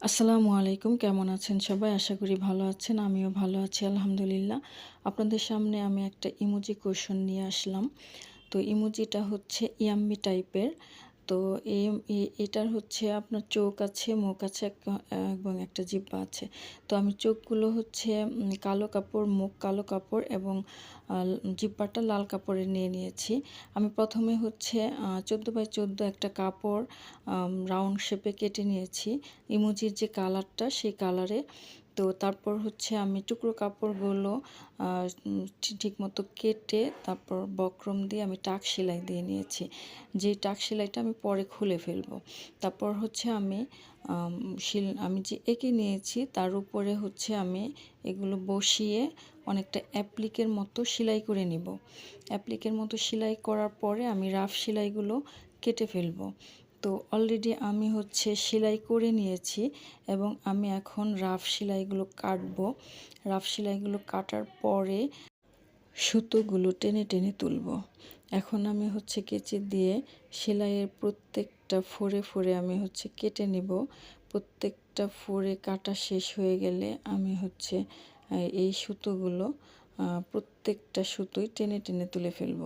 আসসালামু আলাইকুম, কেমন আছেন সবাই? আশা করি ভালো আছেন, আমিও ভালো আছি, আলহামদুলিল্লাহ। আপনাদের সামনে আমি একটা ইমোজি কোয়েশন নিয়ে আসলাম। তো ইমোজিটা হচ্ছে ইয়াম্মি টাইপের। তো এই এটার হচ্ছে আপনার চোখ আছে, মুখ আছে এবং একটা জিব্বা আছে। তো আমি চোখগুলো হচ্ছে কালো কাপড়, মুখ কালো কাপড় এবং জিব্বাটা লাল কাপড়ে নিয়ে নিয়েছি। আমি প্রথমে হচ্ছে চোদ্দ বাই চোদ্দ একটা কাপড় রাউন্ড শেপে কেটে নিয়েছি। ইমোজির যে কালারটা, সেই কালারে তো তারপর হচ্ছে আমি টুকরো কাপড়গুলো ঠিক মতো কেটে তারপর বক্রম দিয়ে আমি টাক সেলাই দিয়ে নিয়েছি। যে টাক সেলাইটা আমি পরে খুলে ফেলব। তারপর হচ্ছে আমি, শিল, আমি যে এঁকে নিয়েছি তার উপরে হচ্ছে আমি এগুলো বসিয়ে অনেকটা অ্যাপ্লিকের মতো সেলাই করে নিব। অ্যাপ্লিকের মতো সেলাই করার পরে আমি রাফ সেলাইগুলো কেটে ফেলব। তো অলরেডি আমি হচ্ছে সেলাই করে নিয়েছি এবং আমি এখন রাফ সেলাইগুলো কাটবো। রাফ সেলাইগুলো কাটার পরে সুতোগুলো টেনে টেনে তুলব। এখন আমি হচ্ছে কেচি দিয়ে সেলাইয়ের প্রত্যেকটা ফোরে ফোরে আমি হচ্ছে কেটে নিব। প্রত্যেকটা ফোরে কাটা শেষ হয়ে গেলে আমি হচ্ছে এই সুতোগুলো প্রত্যেকটা সুতোই টেনে টেনে তুলে ফেলব।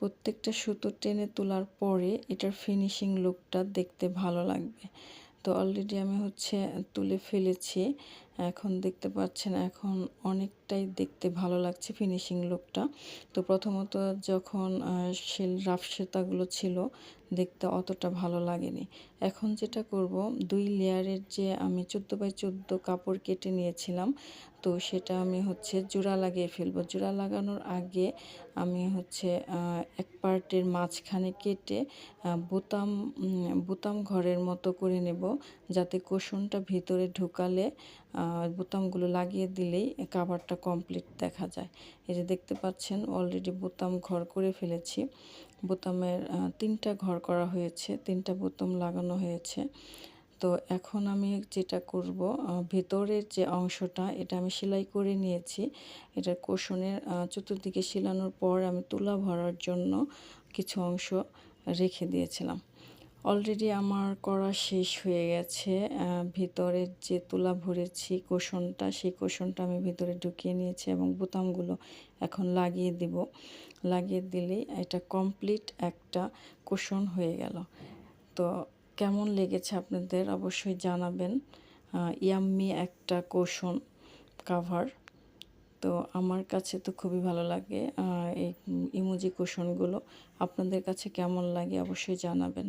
প্রত্যেকটা সুতো টেনে তোলার পরে এটার ফিনিশিং লুকটা দেখতে ভালো লাগবে। তো অলরেডি আমি হচ্ছে তুলে ফেলেছি। এখন দেখতে পাচ্ছেন, এখন অনেকটাই দেখতে ভালো লাগছে ফিনিশিং লুকটা তো প্রথমত যখন শিল রাফ সেতাগুলো ছিল, দেখতে অতটা ভালো লাগেনি। এখন যেটা করব, দুই লেয়ারের যে আমি চোদ্দ বাই চোদ্দ কাপড় কেটে নিয়েছিলাম, তো সেটা আমি হচ্ছে জোড়া লাগিয়ে ফেলব। জোড়া লাগানোর আগে আমি হচ্ছে এক পার্টের মাঝখানে কেটে বোতাম বোতাম ঘরের মতো করে নেব, যাতে কোষণটা ভিতরে ঢুকালে বোতামগুলো লাগিয়ে দিলেই কাভারটা কমপ্লিট দেখা যায়। এই যে দেখতে পাচ্ছেন অলরেডি বোতাম ঘর করে ফেলেছি। বোতামের তিনটা ঘর করা হয়েছে, তিনটা বোতাম লাগানো হয়েছে। তো এখন আমি যেটা করব ভেতরের যে অংশটা, এটা আমি সেলাই করে নিয়েছি। এটার কোষণের চতুর্দিকে সেলানোর পর আমি তুলা ভরার জন্য কিছু অংশ রেখে দিয়েছিলাম। অলরেডি আমার করা শেষ হয়ে গেছে। ভিতরের যে তুলা ভরেছি, কোষণটা, সেই কোষণটা আমি ভিতরে ঢুকিয়ে নিয়েছি এবং বোতামগুলো এখন লাগিয়ে দিব। লাগিয়ে দিলেই এটা কমপ্লিট একটা কোষণ হয়ে গেল। তো কেমন লেগেছে আপনাদের অবশ্যই জানাবেন। ইয়াম্মি একটা কোষণ কাভার তো আমার কাছে তো খুবই ভালো লাগে এই ইমোজি কোষণগুলো। আপনাদের কাছে কেমন লাগে অবশ্যই জানাবেন।